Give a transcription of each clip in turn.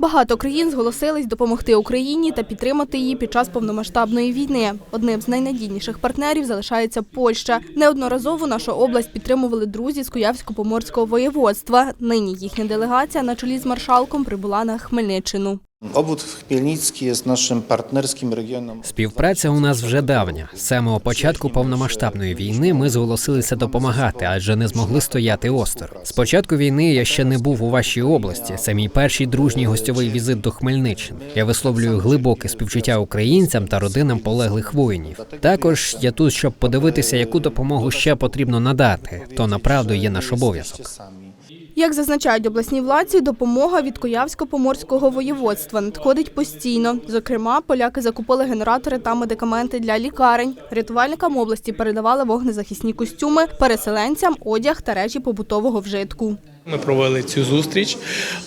Багато країн зголосились допомогти Україні та підтримати її під час повномасштабної війни. Одним з найнадійніших партнерів залишається Польща. Неодноразово нашу область підтримували друзі з Куявсько-Поморського воєводства. Нині їхня делегація на чолі з маршалком прибула на Хмельниччину. Obwód Chmielnicki jest naszym partnerskim regionem. Співпраця у нас вже давня. З самого початку повномасштабної війни ми зголосилися допомагати, адже не змогли стояти осторонь. З початку війни я ще не був у вашій області. Це мій перший дружній гостьовий візит до Хмельниччини. Я висловлюю глибоке співчуття українцям та родинам полеглих воїнів. Також я тут, щоб подивитися, яку допомогу ще потрібно надати. То направду є наш обов'язок. Як зазначають обласні владці, допомога від Куявсько-Поморського воєводства надходить постійно. Зокрема, поляки закупили генератори та медикаменти для лікарень. Рятувальникам області передавали вогнезахисні костюми, переселенцям одяг та речі побутового вжитку. Ми провели цю зустріч,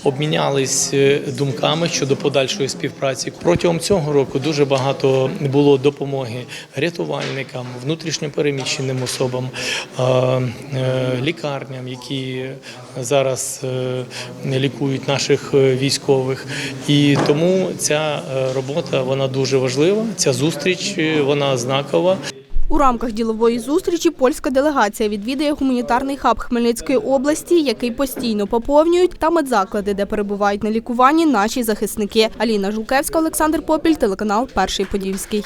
обмінялись е, думками щодо подальшої співпраці. Протягом цього року дуже багато було допомоги рятувальникам, внутрішньопереміщеним особам, е, е, лікарням, які зараз лікують наших військових. І тому ця робота вона дуже важлива. Ця зустріч вона знакова. У рамках ділової зустрічі польська делегація відвідає гуманітарний хаб Хмельницької області, який постійно поповнюють, та медзаклади, де перебувають на лікуванні наші захисники. Аліна Жулкевська, Олександр Попіль, телеканал Перший Подільський.